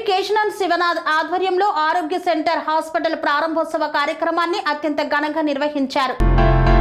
MP కేశనాథ్ Sivanath ఆధ్వర్యంలో ఆరోగ్య centre hospital ప్రారంభోత్సవ కార్యక్రమాన్ని అత్యంత ఘనంగా నిర్వహించారు.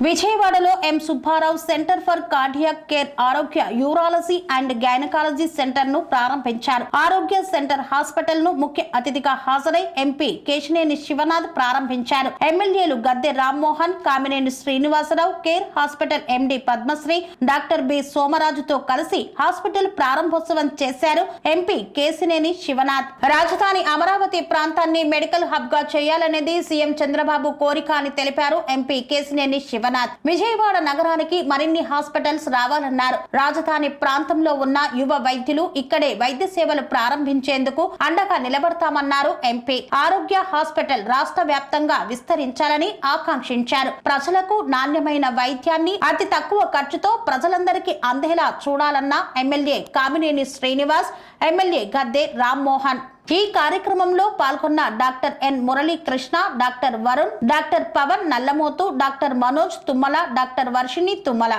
విజయవాడలో M Subbarao centre for cardiac care Arogya urology and gynaecology సెంటర్ను ప్రారంభించారు. ఆరోగ్య సెంటర్ హాస్పిటల్ను ముఖ్య అతిథిగా హాజరై ఎంపీ కేశినేని శివనాథ్ ప్రారంభించారు. ఎమ్మెల్యేలు Gadde Rammohan Kamineni Srinivasarao care hospital MD Padmashri doctor B సోమరాజుతో కలిసి హాస్పిటల్ ప్రారంభోత్సవం చేశారు ఎంపీ కేశినేని శివనాథ్. రాజధాని అమరావతి ప్రాంతాన్ని మెడికల్ హబ్గా చేయాలనేది సీఎం చంద్రబాబు కోరిక అని తెలిపారు ఎంపీ కేశినేని శివనాథ్ విజయవాడ నగరానికి మరిన్ని హాస్పిటల్స్ రావాలన్నారు. రాజధాని ప్రాంతంలో ఉన్న యువ వైద్యులు ఇక్కడే వైద్య సేవలు ప్రారంభించేందుకు అండగా నిలబడతామన్నారు ఎంపీ. ఆరోగ్య హాస్పిటల్ రాష్ట్ర వ్యాప్తంగా విస్తరించాలని ఆకాంక్షించారు. ప్రజలకు నాణ్యమైన వైద్యాన్ని అతి తక్కువ ఖర్చుతో ప్రజలందరికీ అందేలా చూడాలన్న ఎమ్మెల్యే కామినేని శ్రీనివాస్ ఎమ్మెల్యే గద్దె రామ్మోహన్. ఈ కార్యక్రమంలో పాల్గొన్న doctor N Muralikrishna doctor Varun doctor Pavan Nallamothu doctor Manoj Tummala doctor Varshini Tummala.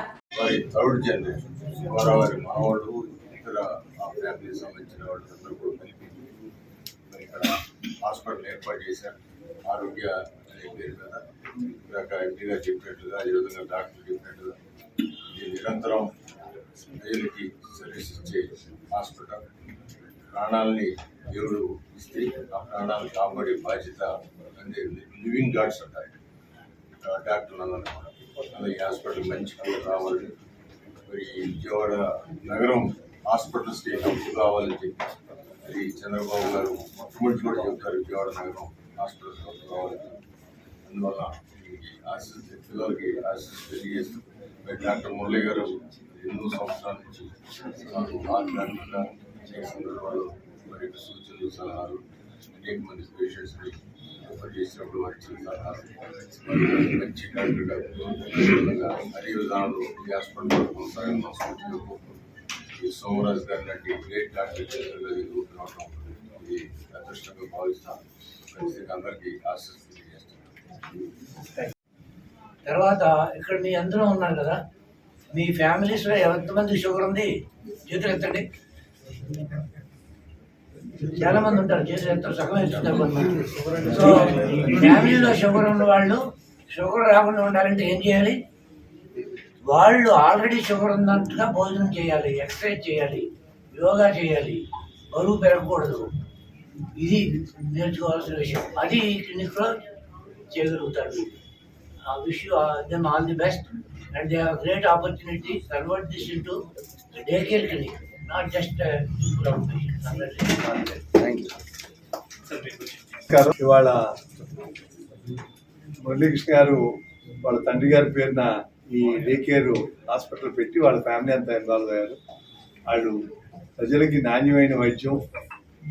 Hospital ఏర్పాటు చేశారు. ఆరోగ్య అనే పేరు మీద. ఇందాక ఎంపీగా గారు చెప్పినట్లుగా అదేవిధంగా డాక్టర్ చెప్పినట్లుగా ఇది నిరంతరం ప్రజలకి సర్వీస్ ఇచ్చే హాస్పిటల్. ప్రాణాలని దేవుడు ఇస్తే ఆ ప్రాణాలు కాపాడే బాధ్యత అంటే లివింగ్ గాడ్స్ అంటారు డాక్టర్లు అన్నమాట అలాగే హాస్పిటల్ మంచి పేరు మరి విజయవాడ నగరం హాస్పిటల్ స్టేట్ హబ్ కావాలని చెప్పి అది చంద్రబాబు గారు మొట్టమొదటి కూడా చెప్తారు విజయవాడ నగరం హాస్పిటల్ హబ్ కావాలని అందువల్ల ఈ ఆశీస్ పిల్లలకి ఆశీస్ తెలియజేస్తూ మరి డాక్టర్ మురళి గారు ఎన్నో సంవత్సరాల నుంచి నాకు హార్ట్ డాక్టర్గా వాళ్ళు మరి సూచనలు సలహాలు అనేక మంది పేషెంట్స్ని ఆఫర్ చేసినప్పుడు వారి ఇచ్చిన సలహాలు. మంచి డాక్టర్గా అదే విధానంలో ఈ హాస్పిటల్ కొనసాగని మనస్ఫూర్తిగా కోరుకుంటున్నాను. ఈ సోమరాజు గారి లాంటి గ్రేట్ డాక్టర్ చేతులుగా రావడం ఇది అదృష్టంగా భావిస్తాను ఖచ్చితంగా అందరికీ ఆశిస్తూ తెలియజేస్తున్నాను తర్వాత ఇక్కడ మీ అందరూ ఉన్నారు కదా మీ ఫ్యామిలీస్లో ఎంతమంది షుగర్ ఉంది? చేతులు ఎత్తండి చాలా మంది ఉంటారు కేసీఆర్తో సగం ఎత్తుతారు కొంతమంది. సో ఫ్యామిలీలో షుగర్ ఉన్న వాళ్ళు షుగర్ రాకుండా ఉండాలంటే ఏం చేయాలి? వాళ్ళు ఆల్రెడీ షుగర్ ఉన్నట్టుగా భోజనం చేయాలి ఎక్సర్సైజ్ చేయాలి యోగా చేయాలి. బరువు పెరగకూడదు. ఇది నేర్చుకోవాల్సిన విషయం. అది క్లినిక్లో చేయగలుగుతారు. ఆ I all the uh, and all the best and they have great opportunity convert this into not just a నమస్కారం ఇవాళ మురళీకృష్ణ గారు వాళ్ళ తండ్రి గారి పేరున ఈ డే కేర్ హాస్పిటల్ పెట్టి వాళ్ళ ఫ్యామిలీ అంతా ఇన్వాల్వ్ అయ్యారు. వాళ్ళు ప్రజలకి నాణ్యమైన వైద్యం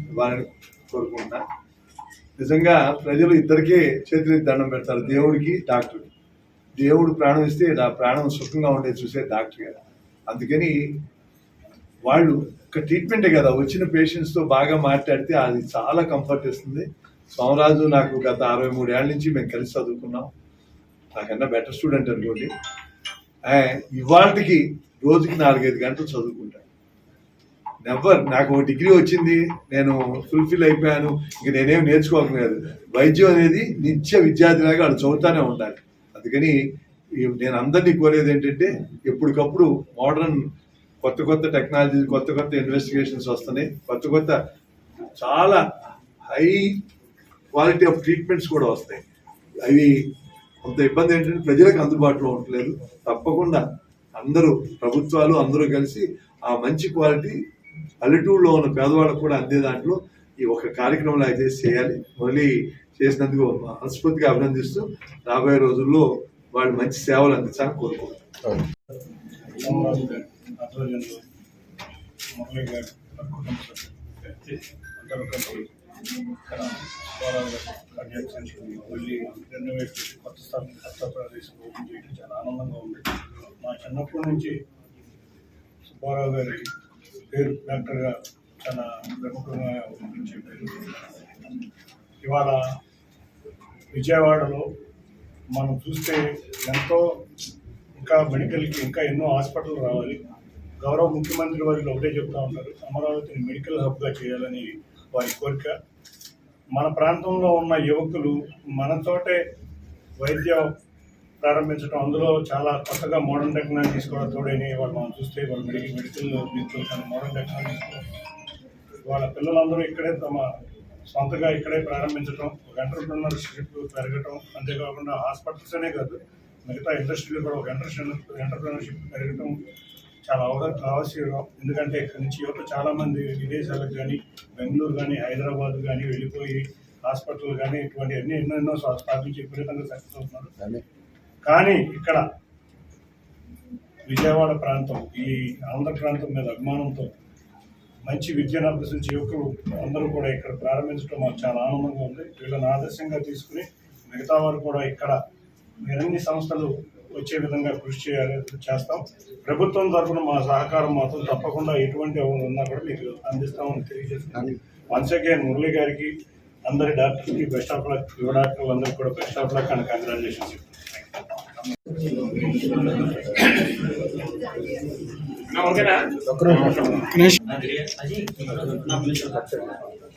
ఇవ్వాలని కోరుకుంటున్నా. నిజంగా ప్రజలు ఇద్దరికే చేతులెత్తి దండం పెడతారు. దేవుడికి డాక్టర్కి. దేవుడు ప్రాణం ఇస్తే నా ప్రాణం సుఖంగా ఉండేది చూసే డాక్టర్ గారు. అందుకని వాళ్ళు ఒక ట్రీట్మెంటే కదా వచ్చిన పేషెంట్స్తో బాగా మాట్లాడితే అది చాలా కంఫర్ట్ ఇస్తుంది. సోమరాజు నాకు గత అరవై మూడు ఏళ్ళ నుంచి మేము కలిసి చదువుకున్నాం. నాకన్నా బెటర్ స్టూడెంట్ అనుకోండి. ఇవాళకి రోజుకి నాలుగైదు గంటలు చదువుకుంటాను నెవర్ నాకు ఒక డిగ్రీ వచ్చింది నేను ఫుల్ఫిల్ అయిపోయాను ఇంక నేనేం నేర్చుకోకలేదు వైద్యం అనేది నిత్య విద్యార్థిలాగా వాళ్ళు చదువుతానే ఉండాలి. అందుకని నేను అందరినీ కోరేది ఏంటంటే ఎప్పటికప్పుడు మోడర్న్ కొత్త కొత్త టెక్నాలజీ కొత్త కొత్త ఇన్వెస్టిగేషన్స్ వస్తున్నాయి. కొత్త కొత్త చాలా హై క్వాలిటీ ఆఫ్ ట్రీట్మెంట్స్ కూడా వస్తాయి. అవి కొంత ఇబ్బంది ఏంటంటే ప్రజలకు అందుబాటులో ఉండలేదు తప్పకుండా అందరూ ప్రభుత్వాలు అందరూ కలిసి ఆ మంచి క్వాలిటీ పల్లెటూరులో ఉన్న పేదవాళ్ళకు కూడా అందే దాంట్లో ఈ ఒక కార్యక్రమం అయితే చేయాలి. మళ్ళీ చేసినందుకు మనస్ఫూర్తిగా అభినందిస్తూ రాబోయే రోజుల్లో వాళ్ళు మంచి సేవలు అందించాలని కోరుకుంటున్నాను. ఆధ్వర్యంలో మురళి గారి కుటుంబ సభ్యులు అందరూ కలిసి ఇక్కడ సుబ్బారావు గారి కార్డియాక్ మళ్ళీ రెనోవేట్ చేసి కొత్త స్థలం కొత్త ప్రదేశం ఓపెన్ చేయడం చాలా ఆనందంగా ఉంది మా చిన్నప్పటి నుంచి సుబ్బారావు గారి పేరు డాక్టర్గా చాలా ప్రముఖంగా ఉండించే పేరు ఇవాళ విజయవాడలో మనం చూస్తే ఎంతో ఇంకా మెడికల్కి ఇంకా ఎన్నో హాస్పిటల్ రావాలి. గౌరవ ముఖ్యమంత్రి వారికి ఒకటే చెప్తా ఉంటారు అమరావతిని మెడికల్ హబ్గా చేయాలని వారి కోరిక. మన ప్రాంతంలో ఉన్న యువకులు మనతోటే వైద్య ప్రారంభించడం అందులో చాలా కొత్తగా మోడర్న్ టెక్నాలజీస్ కూడా తోడని వాళ్ళు మనం చూస్తే వాళ్ళు మెడికల్ మెడికల్ దీంట్లో మోడర్న్ టెక్నాలజీస్ వాళ్ళ పిల్లలందరూ ఇక్కడే తమ సొంతగా ఇక్కడే ప్రారంభించడం ఒక ఎంటర్ప్రినర్షిప్ పెరగటం అంతేకాకుండా హాస్పిటల్స్ అనే కాదు మిగతా ఇండస్ట్రీలో కూడా ఒక ఎంటర్ ఎంటర్ప్రినర్షిప్ పెరగటం చాలా అవగా ఆవశ్యకం ఎందుకంటే ఇక్కడి నుంచి యువత చాలా మంది విదేశాలకు కానీ బెంగళూరు కానీ హైదరాబాద్ కానీ వెళ్ళిపోయి హాస్పిటల్ కానీ ఇటువంటి అన్ని ఎన్నో ఎన్నో స్థాపించి విపరీతంగా సక్సెస్ అవుతున్నారు. కానీ ఇక్కడ విజయవాడ ప్రాంతం ఈ ఆంధ్ర ప్రాంతం మీద అభిమానంతో మంచి విద్యను అభ్యసించే యువకులు అందరూ కూడా ఇక్కడ ప్రారంభించడం మాకు చాలా ఆనందంగా ఉంది. వీళ్ళని ఆదర్శంగా తీసుకుని మిగతా వారు కూడా ఇక్కడ మరిన్ని సంస్థలు వచ్చే విధంగా కృషి చేయాలి చేస్తాం. ప్రభుత్వం తరఫున మా సహకారం మాత్రం తప్పకుండా ఎటువంటి ఉన్నా కూడా మీకు అందిస్తామని తెలియజేస్తున్నాను వన్స్ అగైన్ మురళి గారికి అందరి డాక్టర్స్కి బెస్ట్ ఆఫ్ లక్ యువ డాక్టర్లు అందరికీ కూడా best of luck and congratulations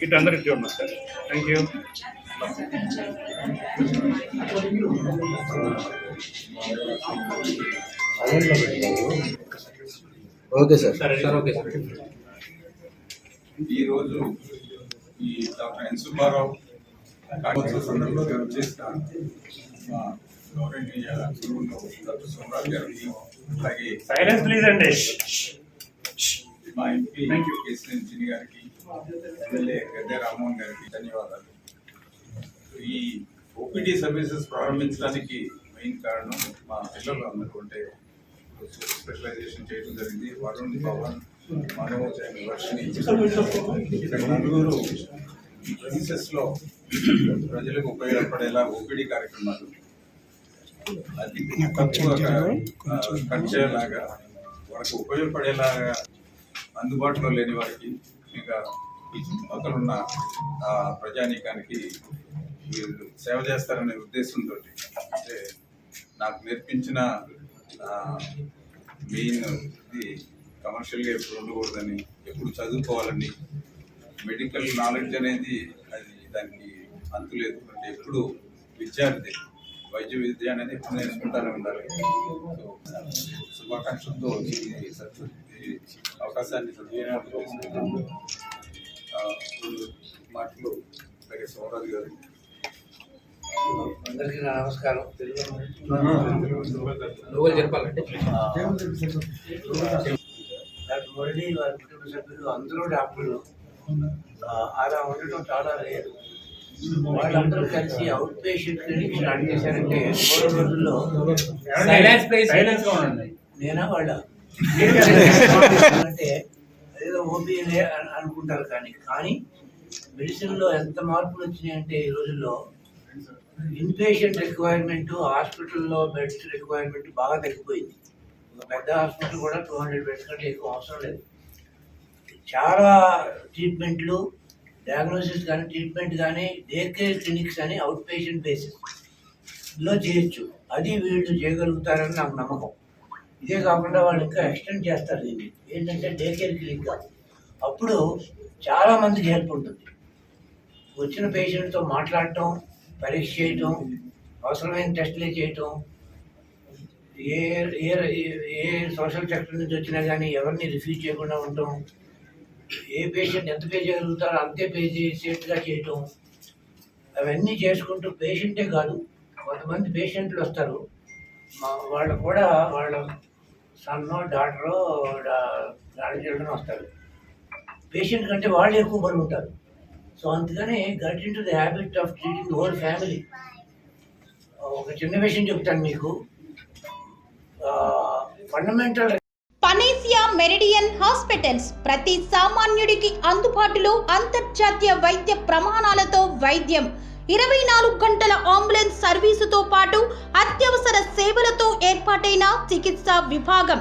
ఇటు అందరికి చూడండి sir. Thank you okay sir. Sir okay sir. ఈరోజు ఈ డాక్టర్ ఎన్ సుబ్బారావు కాకపోతే సందర్భంగా వచ్చేసిన మా గౌరవనీయ గురువులు డాక్టర్ సోమరాజు గారికి అలాగే సైలెన్స్ ప్లీజ్ అండి. మా ఎంపీ కేసీఎన్ చిన్ని గారికి ఎమ్మెల్యే గద్దె రామ్మోహన్ గారికి ధన్యవాదాలు. ఈ ఓపీడీ సర్వీసెస్ ప్రారంభించడానికి మెయిన్ కారణం మా పిల్లలు అందరూ అంటే స్పెషలైజేషన్ చేయడం జరిగింది. వరుణ్ పవన్ మనోజ్ అండ్ వర్షిణి ఇక్కడ నలుగురు ఈ ప్రజలకు ఉపయోగపడేలా ఓపీడీ కార్యక్రమాలు. అది తక్కువగా కట్ ఖర్చేలాగా వాళ్ళకు ఉపయోగపడేలాగా అందుబాటులో లేని వారికి ఇంకా ఈ ఆ, ప్రజానీకానికి వీళ్ళు సేవ చేస్తారనే ఉద్దేశంతో అంటే నాకు నేర్పించిన మెయిన్ ఇది కమర్షియల్గా ఎప్పుడు ఉండకూడదని ఎప్పుడు చదువుకోవాలని మెడికల్ నాలెడ్జ్ అనేది అది దానికి అంతులేదు అంటే ఎప్పుడు విద్యార్థి వైద్య విద్య అనేది ఎప్పుడు నేర్చుకుంటానే ఉండాలి. శుభాకాంక్షలతో ఈ అవకాశాన్ని సద్వినియోగం చేసుకుంటాము మాటలు అలాగే సోమరాజు గారు అందరికీ నా నమస్కారం. లోగోలు జరపాలంటే డాక్టర్ మురళి వారి కుటుంబ సభ్యులు అందరూ డాక్టర్లు. అలా ఉండటం చాలా లేదు వాళ్ళందరూ కలిసి అవుట్ పేషెంట్ క్లినిక్ స్టార్ట్ చేశారంటే మూడు రోజుల్లో నేనా వాళ్ళ? అంటే ఏదో ఓపీ అనుకుంటారు కానీ కానీ మెడిసిన్లో ఎంత మార్పులు వచ్చినాయంటే ఈ రోజుల్లో ఇన్పేషెంట్ రిక్వైర్మెంట్ హాస్పిటల్లో బెడ్స్ రిక్వైర్మెంట్ బాగా తగ్గిపోయింది. ఒక పెద్ద హాస్పిటల్ కూడా టూ హండ్రెడ్ బెడ్స్ కంటే ఎక్కువ అవసరం లేదు. చాలా ట్రీట్మెంట్లు డయాగ్నోసిస్ కానీ ట్రీట్మెంట్ కానీ డే కేర్ క్లినిక్స్ అని అవుట్ పేషెంట్ బేసిస్లో చేయొచ్చు. అది వీళ్ళు చేయగలుగుతారని నాకు నమ్మకం. ఇదే కాకుండా వాళ్ళు ఇంకా ఎక్స్టెండ్ చేస్తారు దీన్ని. ఏంటంటే డే కేర్ క్లినిక్ అప్పుడు చాలామందికి హెల్ప్ ఉంటుంది. వచ్చిన పేషెంట్తో మాట్లాడటం పరీక్ష చేయటం అవసరమైన టెస్టులు చేయటం ఏ ఏ ఏ సోషల్ సెక్టర్ నుంచి వచ్చినా కానీ ఎవరిని రిఫ్యూజ్ చేయకుండా ఉండటం ఏ పేషెంట్ ఎంత పే చేయగలుగుతారో అంతే పే చేసేట్టుగా చేయటం అవన్నీ చేసుకుంటూ పేషెంటే కాదు కొంతమంది పేషెంట్లు వస్తారు. మా వాళ్ళు కూడా వాళ్ళ సన్నో డాక్టరో గ్రాండ్ చిల్డ్రన్ వస్తారు. పేషెంట్ కంటే వాళ్ళు ఎక్కువ బరువు ఉంటారు. సో అందుకనే get into the habit of treating whole family. ఒక చిన్న విషయం చెప్తాను మీకు. ఫండమెంటల్ పనేసియా మెరిడియన్ హాస్పిటల్స్ ప్రతి సామాన్యుడికి అందుబాటులో అంతర్జాతీయ వైద్య ప్రమాణాలతో వైద్యం. ఇరవై నాలుగు గంటల అంబులెన్స్ సర్వీసుతో పాటు అత్యవసర సేవలతో ఏర్పాటైన చికిత్సా విభాగం.